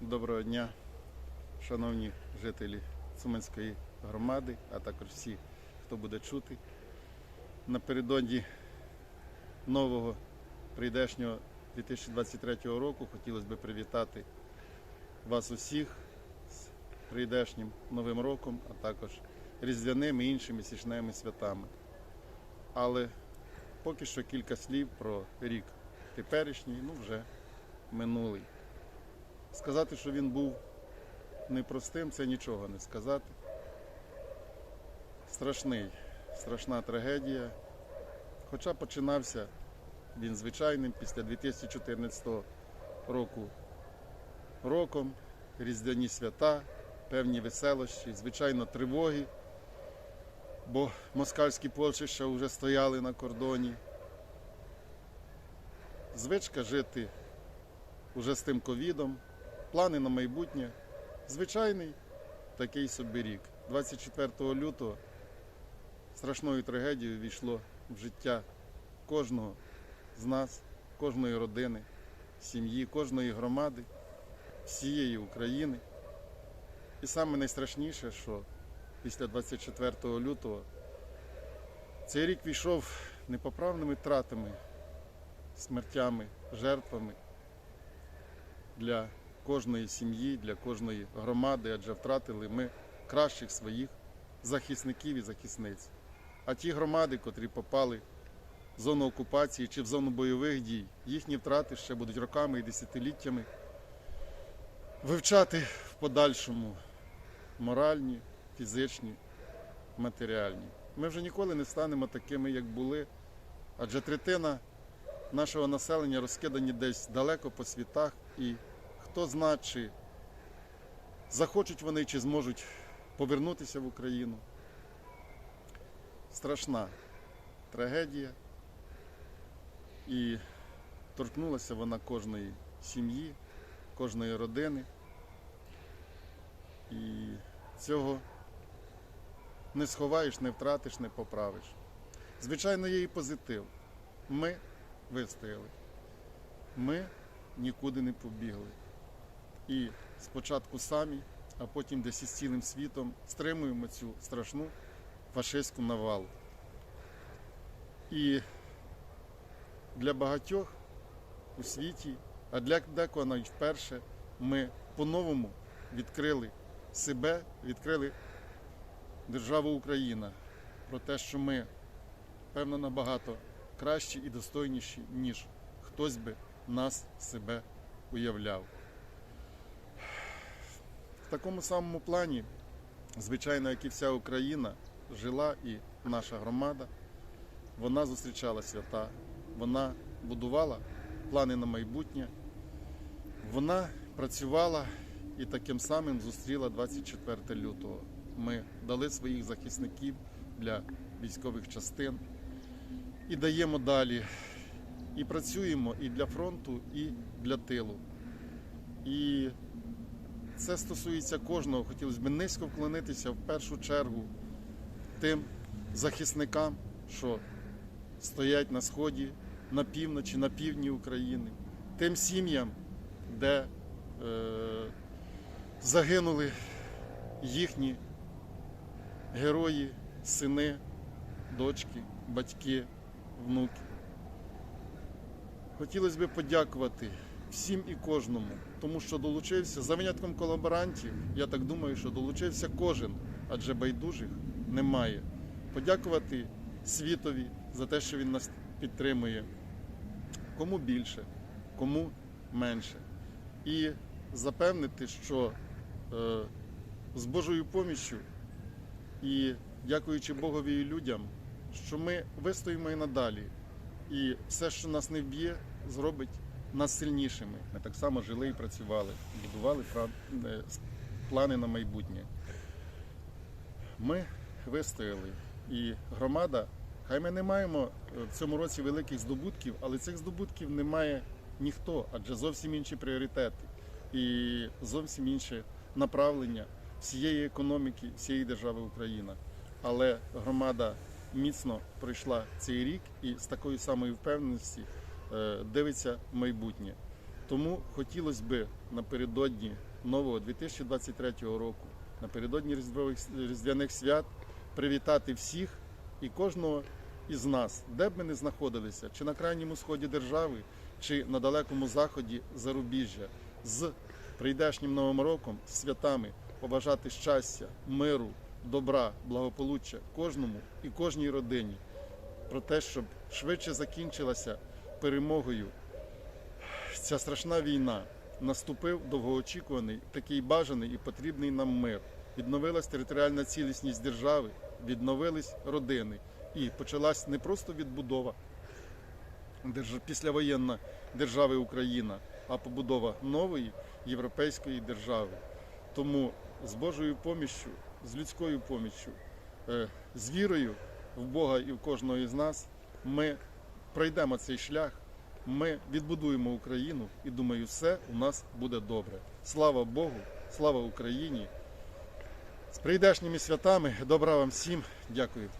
Доброго дня, шановні жителі Цуманської громади, а також всі, хто буде чути. Напередодні нового прийдешнього 2023 року хотілося б привітати вас усіх з прийдешнім Новим роком, а також різдвяними і іншими січними святами. Але поки що кілька слів про рік теперішній, ну вже минулий. Сказати, що він був непростим, це нічого не сказати. Страшний, страшна трагедія. Хоча починався він звичайним після 2014 року роком, різдвяні свята, певні веселощі, звичайно, тривоги, бо москальські полчища вже стояли на кордоні. Звичка жити уже з тим ковідом, плани на майбутнє. Звичайний такий собі рік. 24 лютого страшною трагедією війшло в життя кожного з нас, кожної родини, сім'ї, кожної громади, всієї України. І саме найстрашніше, що після 24 лютого цей рік війшов непоправними втратами, смертями, жертвами для кожної сім'ї, для кожної громади, адже втратили ми кращих своїх захисників і захисниць. А ті громади, котрі попали в зону окупації чи в зону бойових дій, їхні втрати ще будуть роками і десятиліттями вивчати в подальшому моральні, фізичні, матеріальні. Ми вже ніколи не станемо такими, як були, адже третина нашого населення розкидані десь далеко по світах, і хто зна, чи захочуть вони, чи зможуть повернутися в Україну. Страшна трагедія. І торкнулася вона кожної сім'ї, кожної родини. І цього не сховаєш, не втратиш, не поправиш. Звичайно, є і позитив. Ми вистояли. Ми нікуди не побігли. І спочатку самі, а потім десь із цілим світом стримуємо цю страшну фашистську навалу. І для багатьох у світі, а для декого навіть вперше, ми по-новому відкрили себе, відкрили державу Україна про те, що ми, певно, набагато кращі і достойніші, ніж хтось би нас себе уявляв. В такому самому плані, звичайно, як і вся Україна, жила і наша громада. Вона зустрічала свята, вона будувала плани на майбутнє, вона працювала і таким самим зустріла 24 лютого. Ми дали своїх захисників для військових частин і даємо далі. І працюємо і для фронту, і для тилу. І це стосується кожного. Хотілося б низько вклонитися в першу чергу тим захисникам, що стоять на сході, на півночі, на півдні України, тим сім'ям, де е, загинули їхні герої, сини, дочки, батьки, внуки. Хотілося б подякувати всім і кожному, тому що долучився за винятком колаборантів. Я так думаю, що долучився кожен, адже байдужих немає. Подякувати світові за те, що він нас підтримує. Кому більше, кому менше. І запевнити, що е, з Божою поміччю і дякуючи Богові і людям, що ми вистоїмо і надалі. І все, що нас не вб'є, зробить нас сильнішими. Ми так само жили і працювали, будували е, плани на майбутнє. Ми вистояли. І громада, хай ми не маємо е, в цьому році великих здобутків, але цих здобутків не має ніхто, адже зовсім інші пріоритети і зовсім інше направлення всієї економіки, всієї держави Україна. Але громада міцно пройшла цей рік і з такою самою впевненістю дивиться майбутнє. Тому хотілося б напередодні нового 2023 року, напередодні Різдвових- Різдвяних свят, привітати всіх і кожного із нас, де б ми не знаходилися, чи на крайньому сході держави, чи на далекому заході зарубіжжя, з прийдешнім новим роком, святами, побажати щастя, миру, добра, благополуччя кожному і кожній родині. Про те, щоб швидше закінчилася перемогою ця страшна війна. Наступив довгоочікуваний, такий бажаний і потрібний нам мир. Відновилась територіальна цілісність держави, відновились родини. І почалась не просто відбудова післявоєнна держави Україна, а побудова нової європейської держави. Тому з Божою поміччю, з людською поміччю, е, з вірою в Бога і в кожного із нас ми пройдемо цей шлях, ми відбудуємо Україну і думаю, все у нас буде добре. Слава Богу, слава Україні! З прийдешніми святами, добра вам всім, дякую.